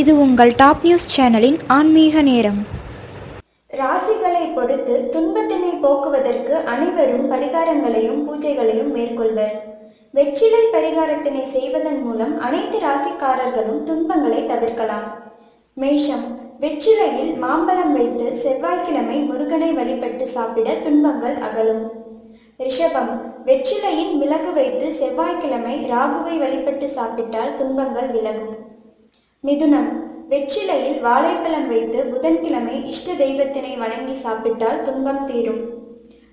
இது உங்கள் top news சேனலின் ஆன்மீக நேரம். ராசிகளை பொறுத்து துன்பத்தினை போக்குவதற்கு அனைவரும் பரிகாரங்களையும் பூஜைகளையும் மேற்கொள்வர். வெற்றிலை பரிகாரத்தினை செய்வதன் மூலம் அனைத்து ராசிக்காரர்களும் துன்பங்களை தவிர்க்கலாம். மேஷம் வெற்றிலையில் மாம்பழம் வைத்து செவ்வாய்க்கிழமை முருகனை வழிபட்டு சாப்பிட துன்பங்கள் அகலும். ரிஷபம் வெற்றிலையில் மிளகு வைத்து செவ்வாய்க்கிழமை ராகுவை வழிபட்டு சாப்பிட்டால் துன்பங்கள் விலகும். மிதுனம். வெற்றிலையில் வாழைப்பழம் வைத்து புதன்கிழமை இஷ்ட தெய்வத்தினை வணங்கி சாப்பிட்டால் துன்பம் தீரும்.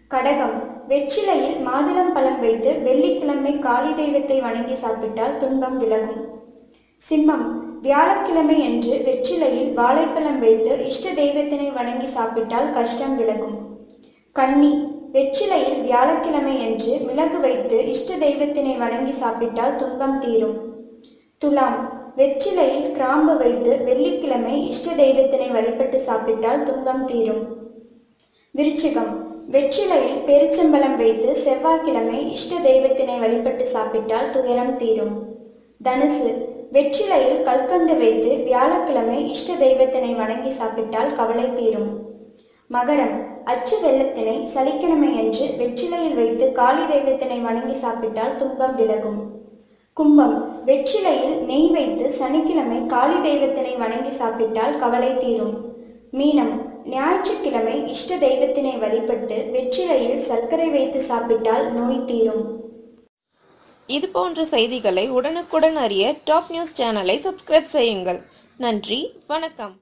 கடகம். வெற்றிலையில் மாதுளம் பழம் வைத்து வெள்ளிக்கிழமை காளி தெய்வத்தை வணங்கி சாப்பிட்டால் துன்பம் விலகும். சிம்மம். வியாழக்கிழமை அன்று வெற்றிலையில் வாழைப்பழம் வைத்து இஷ்ட தெய்வத்தினை வணங்கி சாப்பிட்டால் கஷ்டம் விலகும். கன்னி. வெற்றிலையில் வியாழக்கிழமை அன்று மிளகு வைத்து இஷ்ட தெய்வத்தினை வணங்கி சாப்பிட்டால் துன்பம் தீரும். துலாம். வெற்றிலையில் கிராம்பு வைத்து வெள்ளிக்கிழமை இஷ்ட தெய்வத்தினை வழிபட்டு சாப்பிட்டால் துன்பம் தீரும். விருச்சிகம். வெற்றிலையில் பெருச்சம்பளம் வைத்து செவ்வாய்க்கிழமை இஷ்ட தெய்வத்தினை வழிபட்டு சாப்பிட்டால் துயரம் தீரும். தனுசு. வெற்றிலையில் கல்கண்டு வைத்து வியாழக்கிழமை இஷ்ட தெய்வத்தினை வணங்கி சாப்பிட்டால் கவலை தீரும். மகரம். அச்சு வெள்ளத்தினை சனிக்கிழமை அன்று வெற்றிலையில் வைத்து காளி தெய்வத்தினை வணங்கி சாப்பிட்டால் துன்பம் விலகும். கும்பம். வெற்றிலையில் நெய் வைத்து சனிக்கிழமை காளி தெய்வத்தினை வணங்கி சாப்பிட்டால் கவலை தீரும். மீனம். ஞாயிற்றுக்கிழமை இஷ்ட தெய்வத்தினை வழிபட்டு வெற்றிலையில் சர்க்கரை வைத்து சாப்பிட்டால் நோய் தீரும். இது போன்ற செய்திகளை உடனுக்குடன் அறிய டாப் நியூஸ் சேனலை சப்ஸ்கிரைப் செய்யுங்கள். நன்றி. வணக்கம்.